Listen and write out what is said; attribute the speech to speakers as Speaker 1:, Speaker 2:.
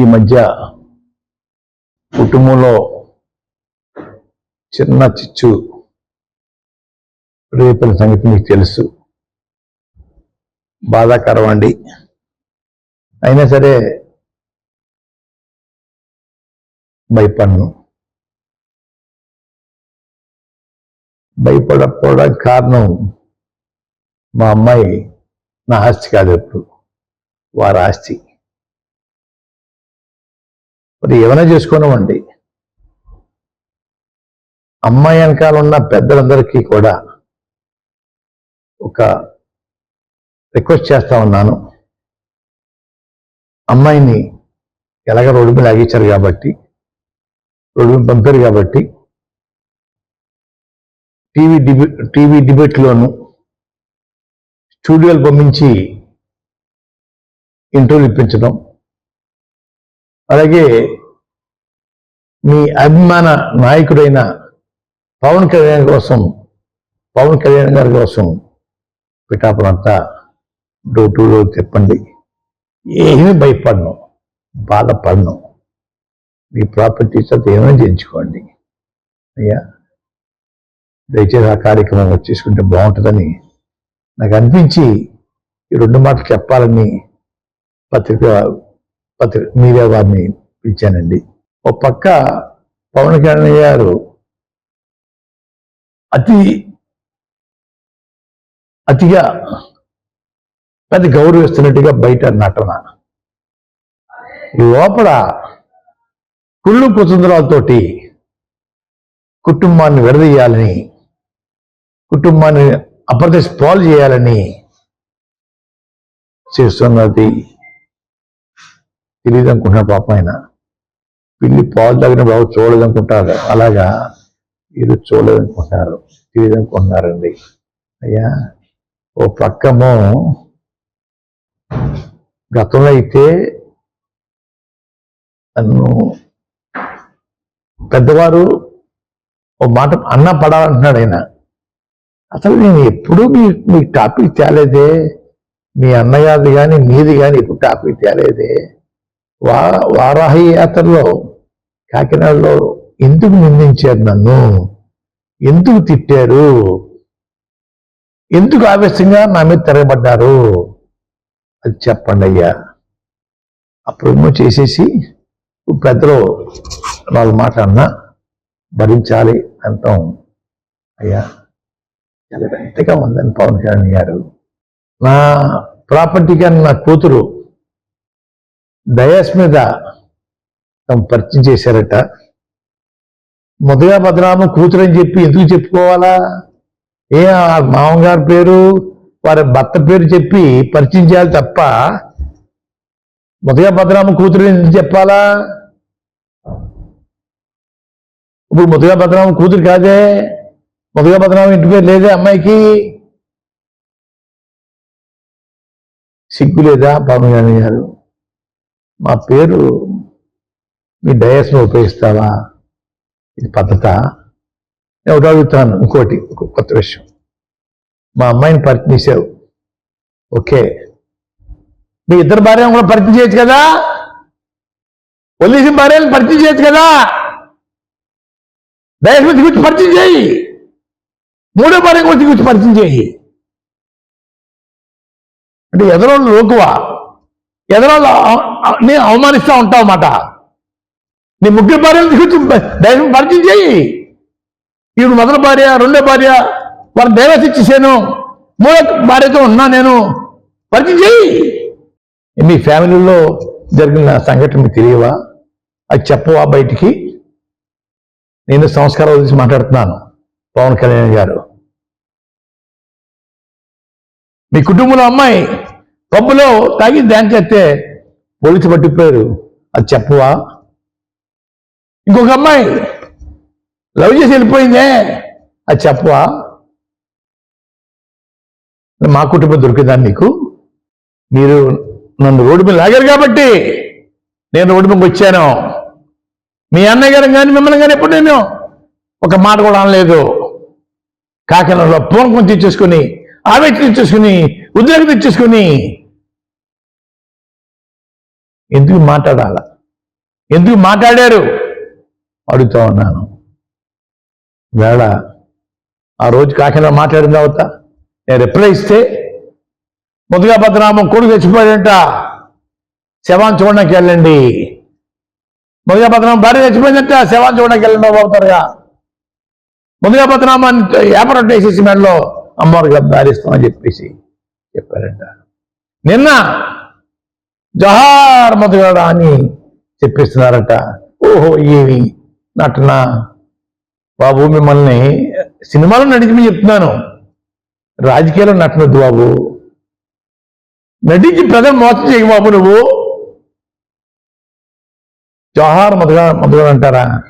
Speaker 1: ఈ మధ్య కుటుంబంలో చిన్న చిచ్చు రేపిన సంగతి మీకు తెలుసు. బాధాకరం అండి. అయినా సరే భయపడను. భయపడకపోవడానికి కారణం మా అమ్మాయి నా ఆస్తి కాదు ఎప్పుడు. వారి ఆస్తి. మరి ఏమైనా చేసుకోనివ్వండి. అమ్మాయి వెనకాల ఉన్న పెద్దలందరికీ కూడా ఒక రిక్వెస్ట్ చేస్తా ఉన్నాను. అమ్మాయిని ఎలాగ రోడ్డు మీద ఆగించారు కాబట్టి రోడ్డు మీద పంపారు కాబట్టి టీవీ డిబే టీవీ డిబేట్లోను స్టూడియోలు పంపించి ఇంటర్వ్యూ ఇప్పించడం అలాగే మీ అభిమాన నాయకుడైన పవన్ కళ్యాణ్ కోసం పవన్ కళ్యాణ్ గారి కోసం పిఠాపురంతా డోర్ టు డోర్ చెప్పండి ఏమీ భయపడను బాధపడను. మీ ప్రాపర్టీస్ అంతా ఏమైనా చేయించుకోండి. అయ్యా దయచేసి ఆ కార్యక్రమం వచ్చేసుకుంటే బాగుంటుందని నాకు అనిపించి ఈ రెండు మాటలు చెప్పాలని పత్రిక పత్రిక మీడియా వారిని పిలిచానండి. ఒక పక్క పవన్ కళ్యాణ్ గారు అతి అతిగా పెద్ద గౌరవిస్తున్నట్టుగా బయట నటన. ఈ లోపల కుళ్ళు కుతంత్రాలతోటి కుటుంబాన్ని విడదీయాలని కుటుంబాన్ని అప్రదేశ్ పాలు చేయాలని చేస్తున్నది తెలియదు అనుకుంటున్నాడు పాపం ఆయన. పిల్లి పాలు తగిన బాబు చూడలేదనుకుంటారు అలాగా ఇది చూడలేదనుకుంటున్నారు. తెలియదు అనుకుంటున్నారండి అయ్యా ఓ పక్కము గతంలో అయితే నన్ను పెద్దవారు ఓ మాట అన్న పడాలంటున్నాడు ఆయన. అసలు నేను ఎప్పుడూ మీ మీ టాపిక్ తేలేదే. మీ అన్నగారిది కానీ మీది కానీ ఎప్పుడు టాపిక్ తేలేదే. వా వారాహి యాత్రలో కాకినాడలో ఎందుకు నిందించారు నన్ను? ఎందుకు తిట్టారు? ఎందుకు ఆవేశంగా నా మీద తిరగబడ్డారు? అది చెప్పండి అయ్యా. అప్పుడేమో చేసేసి పెద్దలు నాలుగు మాట అన్నా భరించాలి అంటాం. అయ్యా చాలా ఎంతగా ఉందని పవన్ కళ్యాణ్ గారు. నా ప్రాపర్టీ కానీ నా కూతురు డయాస్ మీద తమ పరిచయం చేశారట. మొదగా భద్రామ కూతురు అని చెప్పి ఎందుకు చెప్పుకోవాలా? ఏ మామగారి పేరు వారి భర్త పేరు చెప్పి పరిచయం చేయాలి తప్ప మొదగా భద్రామ కూతురు అని ఎందుకు చెప్పాలా? ఇప్పుడు ముదుగా భద్రామ కూతురు కాదే? ముదుగా భద్రామ ఇంటి పేరు లేదే అమ్మాయికి? సిగ్గు లేదా పవన్ కళ్యాణ్ గారు? మా పేరు మీ డయాస్ను ఉపయోగిస్తావా? ఇది పద్ధత? నేను ఒకటి అడుగుతాను ఇంకోటి ఒక కొత్త విషయం. మా అమ్మాయిని పరిచయం ఓకే. మీ ఇద్దరు భార్యను కూడా పరిచయం చేయొచ్చు కదా? పోలీసు భార్యను పరిచయం చేయొచ్చు కదా? డయాస్ మీద పరిచయం చేయి. మూడో భార్య గురించి గురించి పరిచయం చేయి. అంటే ఎదరోళ్ళు లోకువా? ఎదరాళ్ళు నేను అవమానిస్తూ ఉంటావు అన్నమాట. నీ ముగ్గురు భార్యలు తీసుకొచ్చి దైవం పరిచయం చేయి. ఈవిడ మొదటి భార్య రెండో భార్య వాళ్ళ దైవత ఇచ్చేసాను మూడో భార్యతో ఉన్నా నేను. పరిచయం చేయి. మీ ఫ్యామిలీలో జరిగిన సంఘటన మీకు తెలియవా? అది చెప్పవా బయటికి? నేను సంస్కారం గురించి మాట్లాడుతున్నాను పవన్ కళ్యాణ్ గారు. మీ కుటుంబంలో అమ్మాయి పబ్బులో తాగి డ్యాన్స్ చేస్తే పోలీసు పట్టిపోయారు. అది చెప్పవా? ఇంకొక అమ్మాయి లవ్ చేసి వెళ్ళిపోయిందే. అది చెప్పవా? మా కుటుంబం దొరికిందా నీకు? మీరు నన్ను రోడ్డు మీద లాగారు కాబట్టి నేను రోడ్డు మీదకి వచ్చాను. మీ అన్నయ్య గారు కానీ మిమ్మల్ని కానీ ఎప్పుడు నేను ఒక మాట కూడా అనలేదు. కాకినాడలో పూర్వం తెచ్చేసుకుని ఆవేశం తెచ్చేసుకుని ఉద్యోగం తెచ్చేసుకుని ఎందుకు మాట్లాడాల? ఎందుకు మాట్లాడారు? అడుగుతా ఉన్నాను. వేళ ఆ రోజు కాకినాడ మాట్లాడిన తర్వాత నేను రిప్లై ఇస్తే ముదుగా పద్మనాభం కొడుకు చచ్చిపోయాడంట. శవాన్ని చూడడానికి వెళ్ళండి. ముదుగా పద్మనాభం భార్య చచ్చిపోయిందంట. శవాన్ని చూడడానికి వెళ్ళండి బాబుతారుగా ముదుగా పద్మనాభాన్ని వ్యాపారం వేసేసి మెడలో అమ్మవారికి దారిస్తామని చెప్పేసి చెప్పారంట. నిన్న జహార్ మొదలడా అని చెప్పిస్తున్నారట. ఓహో ఏమి నటన. బాబు మిమ్మల్ని సినిమాలో నటించమని చెప్తున్నాను. రాజకీయాల్లో నటనొద్దు బాబు. నటించి ప్రజలు మోసం చేయకు బాబు నువ్వు. జహార్ మధుగా మొదలు అంటారా?